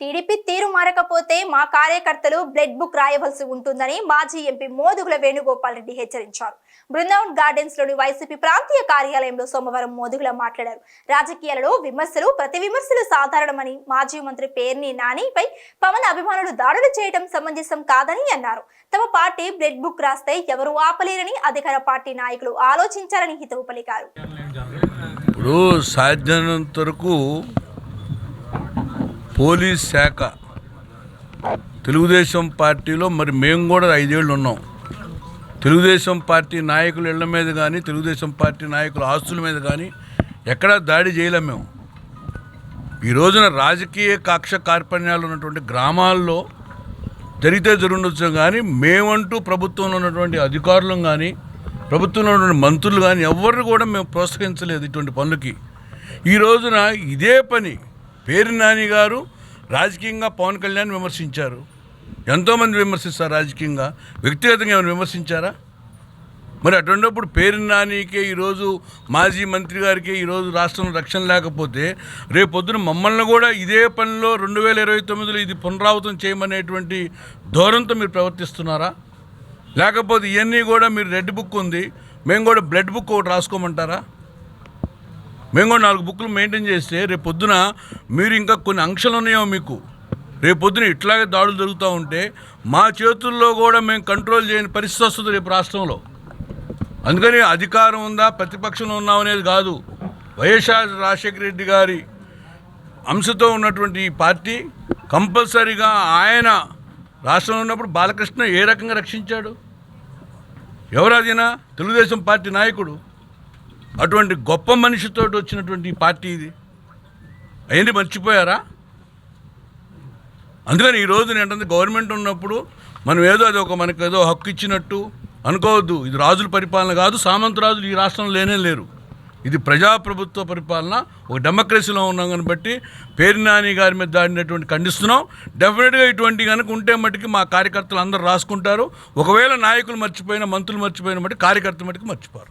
TDP తీరు మారకపోతే మా కార్యకర్తలు బ్లడ్ బుక్ రాయవలసి ఉంటుందని మాజీ ఎంపీ మోదుగుల వేణుగోపాల్ రెడ్డి హెచ్చరించారు. బృందావన్ గార్డెన్స్లోని వైసీపీ ప్రాంతీయ కార్యాలయంలో సోమవారం మోదుగుల మాట్లాడారు. రాజకీయాలలో విమర్శలు ప్రతి విమర్శలు సాధారణమని మాజీ మంత్రి పేర్ని నానిపై పవన్ అభిమానులు దాడులు చేయడం సమంజసం కాదని అన్నారు. తమ పార్టీ బ్లడ్ బుక్ రాస్తే ఎవరు ఆపలేరని అధికార పార్టీ నాయకులు ఆలోచించారని హితవు పలికారు. ఇప్పుడు సాధ్యమైనంత వరకు పోలీస్ శాఖ. తెలుగుదేశం పార్టీలో మరి మేము కూడా ఐదేళ్ళు ఉన్నాం. తెలుగుదేశం పార్టీ నాయకుల ఇళ్ళ మీద కానీ తెలుగుదేశం పార్టీ నాయకుల ఆస్తుల మీద కానీ ఎక్కడా దాడి చేయలేం మేము. ఈ రోజున రాజకీయ కక్ష కార్పణ్యాలు ఉన్నటువంటి గ్రామాల్లో జరిగితే జరుగుండొచ్చు కానీ మేమంటూ ప్రభుత్వంలో ఉన్నటువంటి అధికారులు కానీ ప్రభుత్వంలో ఉన్నటువంటి మంత్రులు కానీ ఎవరిని కూడా మేము ప్రోత్సహించలేదు ఇటువంటి పనులకి. ఈ రోజున ఇదే పని పేరు నాని గారు రాజకీయంగా పవన్ కళ్యాణ్ విమర్శించారు. ఎంతోమంది విమర్శిస్తారు రాజకీయంగా. వ్యక్తిగతంగా ఏమైనా విమర్శించారా? మరి అటువంటిప్పుడు పేరు నానికే ఈరోజు మాజీ మంత్రి గారికి ఈరోజు రాష్ట్రంలో రక్షణ లేకపోతే రేపు పొద్దున మమ్మల్ని కూడా ఇదే పనిలో రెండు వేల ఇరవై తొమ్మిదిలో ఇది పునరావృతం చేయమనేటువంటి ధోరణితో మీరు ప్రవర్తిస్తున్నారా? లేకపోతే ఇవన్నీ కూడా మీరు రెడ్ బుక్ ఉంది. మేము కూడా బ్లడ్ బుక్ ఒకటి రాసుకోమంటారా? మేము కూడా నాలుగు బుక్లు మెయింటైన్ చేస్తే రేపు పొద్దున మీరు ఇంకా కొన్ని అంక్షలు ఉన్నాయో మీకు. రేపు పొద్దున ఇట్లాగే దాడులు జరుగుతూ ఉంటే మా చేతుల్లో కూడా మేము కంట్రోల్ చేయని పరిస్థితి వస్తుంది రేపు రాష్ట్రంలో. అందుకని అధికారం ఉందా ప్రతిపక్షంలో ఉన్నాం అనేది కాదు. వైఎస్ఆర్ రాజశేఖర రెడ్డి గారి అంశతో ఉన్నటువంటి ఈ పార్టీ కంపల్సరీగా ఆయన రాష్ట్రంలో ఉన్నప్పుడు బాలకృష్ణ ఏ రకంగా రక్షించాడు? ఎవరాదినా తెలుగుదేశం పార్టీ నాయకుడు. అటువంటి గొప్ప మనిషితో వచ్చినటువంటి పార్టీ ఇది. అవన్నీ మర్చిపోయారా? అందుకని ఈ రోజు ఏంటంటే గవర్నమెంట్ ఉన్నప్పుడు మనం ఏదో అది ఒక మనకు ఏదో హక్కు ఇచ్చినట్టు అనుకోవద్దు. ఇది రాజుల పరిపాలన కాదు సామంత రాజులు ఈ రాష్ట్రంలో లేనే లేరు. ఇది ప్రజాప్రభుత్వ పరిపాలన. ఒక డెమోక్రసీలో ఉన్నాం కానీ బట్టి పేరినాని గారి మీద దాడినటువంటి ఖండిస్తున్నాం. డెఫినెట్గా ఇటువంటి కనుక ఉంటే మట్టుకి మా కార్యకర్తలు అందరూ రాసుకుంటారు. ఒకవేళ నాయకులు మర్చిపోయిన మంత్రులు మర్చిపోయిన మట్టి కార్యకర్తలు మట్టుకు మర్చిపోరు.